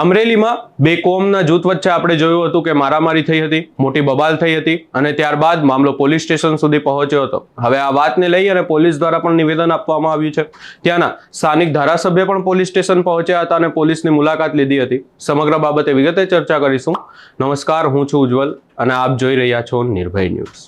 અમરેલીમાં બે કોમના જૂથ વચ્ચે આપણે જોયું હતું કે મારામારી થઈ હતી, મોટી બબાલ થઈ હતી અને ત્યારબાદ મામલો પોલીસ સ્ટેશન સુધી પહોંચ્યો હતો. હવે આ વાતને લઈ અને પોલીસ દ્વારા પણ નિવેદન આપવામાં આવ્યું છે. ત્યાંના સ્થાનિક ધારાસભ્ય પણ પોલીસ સ્ટેશન પહોંચ્યા હતા અને પોલીસની મુલાકાત લીધી હતી. સમગ્ર બાબતે વિગતે ચર્ચા કરીશું. નમસ્કાર, હું છું ઉજ્જવલ અને આપ જોઈ રહ્યા છો નિર્ભય ન્યૂઝ.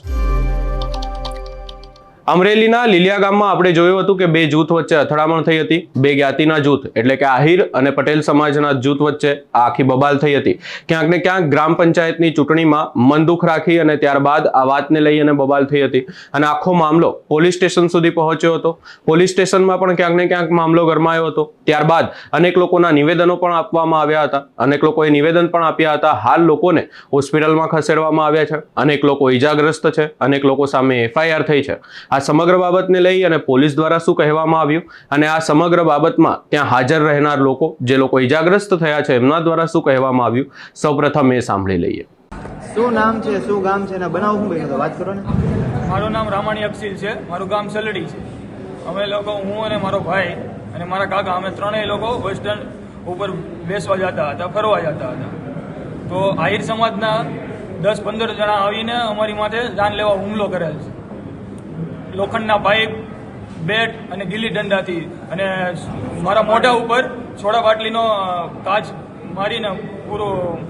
અમરેલીના લીલિયા ગામમાં આપણે જોયું હતું કે બે જૂથ વચ્ચે અથડામણ થઈ હતી. બે જ્ઞાતિના જૂથ, એટલે કે આહિર અને પટેલ સમાજના જૂથ વચ્ચે આખી બબાલ થઈ હતી. ક્યાંક ને ક્યાંક ગ્રામ પંચાયતની ચૂંટણીમાં મનદુખ રાખી અને ત્યારબાદ આ વાતને લઈ અને બબાલ થઈ હતી. અને આખો મામલો પોલીસ સ્ટેશન સુધી પહોંચ્યો હતો. પોલીસ સ્ટેશનમાં પણ ક્યાંક ને ક્યાંક મામલો ગરમાયો હતો. ત્યારબાદ અનેક લોકોના નિવેદનો પણ આપવામાં આવ્યા હતા. અનેક લોકોએ નિવેદન પણ આપ્યા હતા. હાલ લોકોને હોસ્પિટલમાં ખસેડવામાં આવ્યા છે. અનેક લોકો ઈજાગ્રસ્ત છે. અનેક લોકો સામે એફઆઈઆર થઈ છે. આ સમગ્ર બાબતને લઈ અને પોલીસ દ્વારા શું કહેવામાં આવ્યું અને આ સમગ્ર બાબતમાં ત્યાં હાજર રહેનાર લોકો જે લોકો ઈજાગ્રસ્ત થયા છે એમના દ્વારા શું કહેવામાં આવ્યું? સૌપ્રથમ એ સાંભળી લઈએ. શું નામ છે શું ગામ છે ને બનાવ શું બન્યો? વાત કરો ને. મારું નામ રામાણી અફસીલ છે મારું ગામ સલડી છે. અમે લોકો હું અને મારો ભાઈ અને મારા કાકા અમે ત્રણેય લોકો વેસ્ટર્ન ઉપર બેસવા જતા હતા ફરવા જતા હતા. તો આહિર સમાજના દસ પંદર જણા આવીને અમારી માટે જાન લેવા હુમલો કરેલ છે. લોખંડના પાઇપ બેટ અને ગીલી દંડાથી અને મારા મોઢા ઉપર સોડા બાટલીનો કાચ મારીને પૂરો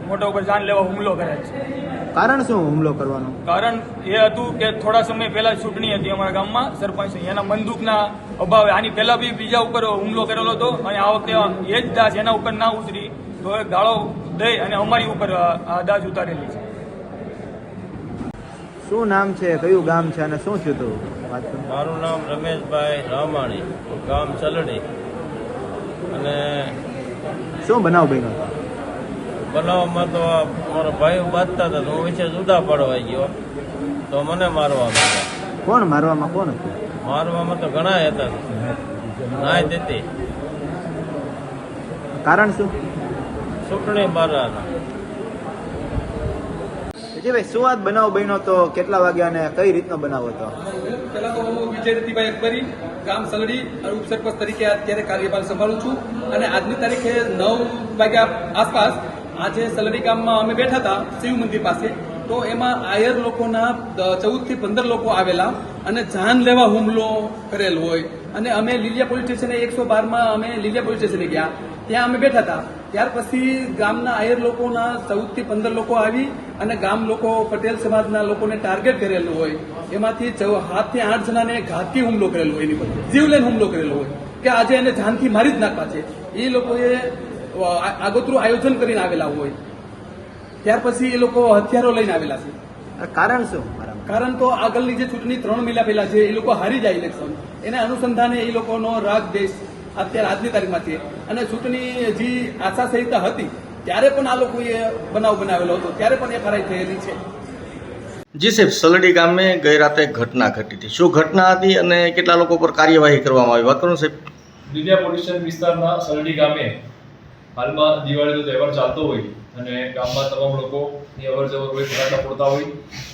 મોઢા ઉપર જાન લેવા હુમલો કરેલ છે. કારણ શું હુમલો કરવાનો? કારણ એ હતું કે થોડા સમય પહેલા ચૂંટણી હતી અમારા ગામમાં સરપંચ એના બંદૂકના અભાવે. આની પહેલા બી બીજા ઉપર હુમલો કરેલો હતો અને આ વખતે એ જ દાસ એના ઉપર ના ઉતરી તો એ ગાળો દઈ અને અમારી ઉપર આ દાજ ઉતારેલી છે. શું નામ છે કયું ગામ છે અને શું થયું તું વાત કરો મારું નામ રમેશભાઈ રામાણી ગામ ચલડી અને શું બનાવ બન્યો? બનાવમાં તો મારો ભાઈ બાંધતા હતા તો હું વિશે જુદા પડવા ગયો. તો મને મારવા કોણ મારવામાં? કોણ હતું? મારવામાં તો ઘણા હતા. નાય દેતી કારણ શું? ચૂંટણી બારાના વિજયભાઈ શું વાત બનાવ બન્યો તો કેટલા વાગ્યા અને કઈ રીતનો બનાવ હતો? પહેલા તો હું વિજય રતિભાઈ અકબરી, ગામ સલડી અને ઉપસરપંચ તરીકે અત્યારે કાર્યભાર સંભાળું છું. અને આજની તારીખે નવ વાગ્યા આસપાસ આજે સલડી ગામમાં અમે બેઠા હતા શિવ મંદિર પાસે. તો એમાં આયર લોકોના ચૌદથી પંદર લોકો આવેલા અને જાન લેવા હુમલો કરેલ હોય. અને અમે લીલિયા પોલીસ સ્ટેશને એકસો બારમાં અમે લીલિયા પોલીસ સ્ટેશને ગયા. ત્યાં અમે બેઠા હતા. ત્યાર પછી ગામના આયર લોકોના ચૌદથી પંદર લોકો આવી અને ગામ લોકો પટેલ સમાજના લોકોને ટાર્ગેટ કરેલું હોય. એમાંથી સાતથી આઠ જણાને ઘાતી હુમલો કરેલો હોય એની પર. જીવલેન હુમલો કરેલો હોય. કે આજે એને જાનથી મારી જ નાખવા છે. એ લોકોએ આગોતરું આયોજન કરીને આવેલા હોય. ત્યાર પછી એ લોકો હથિયારો લઈને આવેલા છે. કારણ શું? કારણ તો આગળની જે ચૂંટણી ત્રણ મહિના પહેલા છે એ લોકો હારી જાય ઇલેક્શન એના અનુસંધાને એ લોકોનો રાગ દેશ અત્યારે આજની તારીખમાં છીએ અને ચૂંટણી જે આશા સંહિતા હતી ત્યારે પણ આ લોકોએ બનાવ બનાવેલો હતો. ત્યારે પણ એફઆરઆઈ થયેલી છે. જી સાહેબ સલડી ગામે ગઈ રાતે ઘટના ઘટી હતી. શું ઘટના હતી અને કેટલા લોકો પર કાર્યવાહી કરવામાં આવી? વાત કરો સાહેબ. લીલિયા પોલીસ વિસ્તારના સરડી ગામે હાલમાં દિવાળીનો તહેવાર ચાલતો હોય અને ગામમાં તમામ લોકો અવર જવર હોય ફટાકડા ફોડતા હોય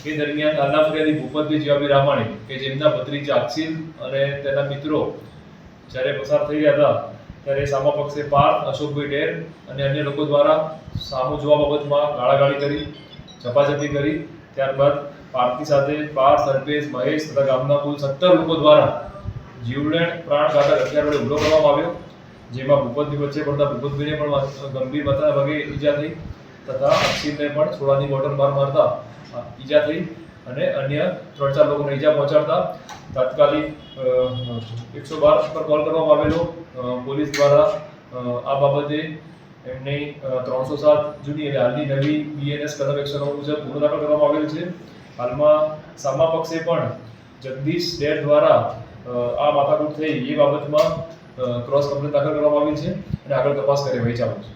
એ દરમિયાન હાલના ફરિયાદી ભૂપતભાઈ જીવાભાઈ રામાણી કે જેમના ભત્રીજા અક્ષિલ અને તેના મિત્રો જ્યારે પસાર થઈ રહ્યા હતા, ત્યારે સામા પક્ષે પાર્થ, અશોકભાઈ ડેર અને અન્ય લોકો દ્વારા સામુ જોવા બાબતમાં ગાળાગાળી કરી, ઝપાઝપી કરી. ત્યારબાદ પાર્થની સાથે પાર્થ અલ્પેશ મહેશ તથા ગામના કુલ સત્તર લોકો દ્વારા જીવલેણ પ્રાણઘાતક હથિયાર વડે હુમલો કરવામાં આવ્યો, જેમાં ભૂપતની વચ્ચે પડતા ભૂપતભાઈને પણ ગંભીર માત્રાના ભાગે ઈજા થઈ તથા અક્ષિતને પણ છોડાની બોટલ બહાર મારતા ઈજા થઈ અને અન્ય ત્રણ ચાર લોકોને ઈજા પહોંચાડતા તાત્કાલિક એકસો બાર પર કોલ કરવામાં આવેલો પોલીસ દ્વારા આ બાબતે એમને ત્રણસો સાત જૂની એટલે હાલની નવી બીએનએસ કલમ એકસો નવ મુજબ ગુનો દાખલ કરવામાં આવેલ છે. હાલમાં સામા પક્ષે પણ જગદીશ ડેર દ્વારા આ માથાકૂટ થઈ એ બાબતમાં ક્રોસ કમ્પ્લેન દાખલ કરવામાં આવી છે અને આગળ તપાસ કાર્યવાહી ચાલુ છે.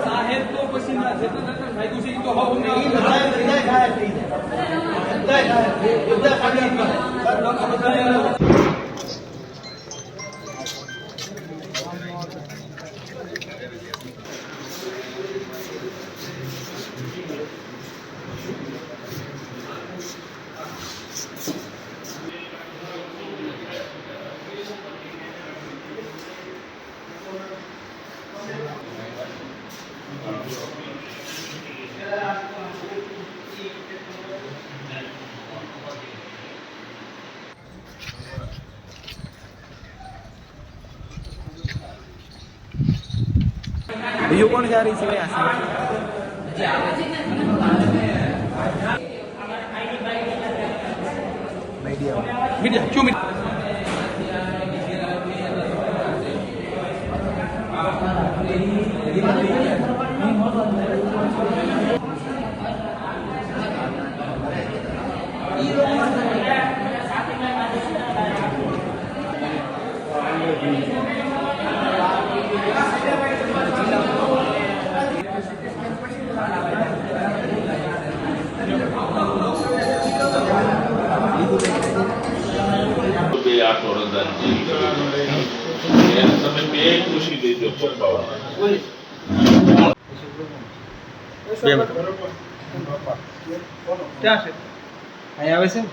સાહેબ તો પછીના છે લાગ્યું છે એ તો હવે અમને બીજું કોણ છે આ આ સિવાય? મીડિયા ક્યુ મીડિયા બે આઠ વડોદરા એને તમે બે કૃષિ લેજો પપ્પાવાળા બે મિનિટ ક્યાં છે અહીં આવે છે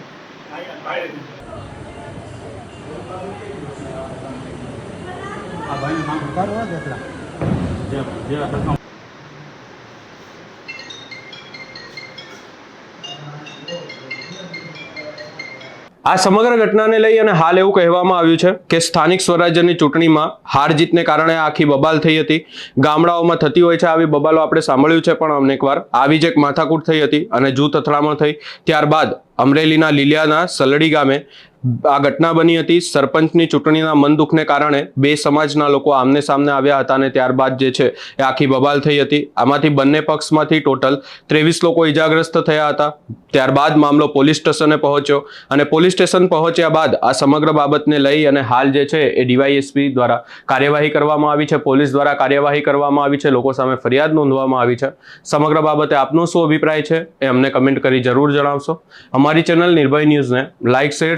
આ ભાઈ નામ ઉતારવા જ એટલા આ સમગ્ર ઘટનાને લઈ અને હાલ એવું કહેવામાં આવ્યું છે કે સ્થાનિક સ્વરાજ્યની ચૂંટણીમાં હાર જીતને કારણે આખી બબાલ થઈ હતી. ગામડાઓમાં થતી હોય છે આવી બબાલો આપણે સાંભળ્યું છે, પણ અમને એકવાર આવી જ એક માથાકૂટ થઈ હતી અને જૂથ અથડામણ થઈ. ત્યારબાદ અમરેલીના લીલિયાના સલડી ગામે આ ઘટના બની હતી. સરપંચની ચૂંટણીના મન દુઃખને કારણે બે સમાજના લોકો આમને સામને આવ્યા હતા અને ત્યારબાદ જે છે એ આખી બબાલ થઈ હતી. આમાંથી બંને પક્ષમાંથી ટોટલ ત્રેવીસ લોકો ઇજાગ્રસ્ત થયા હતા. ત્યારબાદ મામલો પોલીસ સ્ટેશને પહોંચ્યો અને પોલીસ સ્ટેશન પહોંચ્યા બાદ આ સમગ્ર બાબતને લઈ અને હાલ જે છે એ ડીવાયએસપી દ્વારા કાર્યવાહી કરવામાં આવી છે. પોલીસ દ્વારા કાર્યવાહી કરવામાં આવી છે. લોકો સામે ફરિયાદ નોંધવામાં આવી છે. સમગ્ર બાબતે આપનો શું અભિપ્રાય છે એ અમને કમેન્ટ કરી જરૂર જણાવશો. અમારી ચેનલ નિર્ભય ન્યૂઝને લાઇક શેર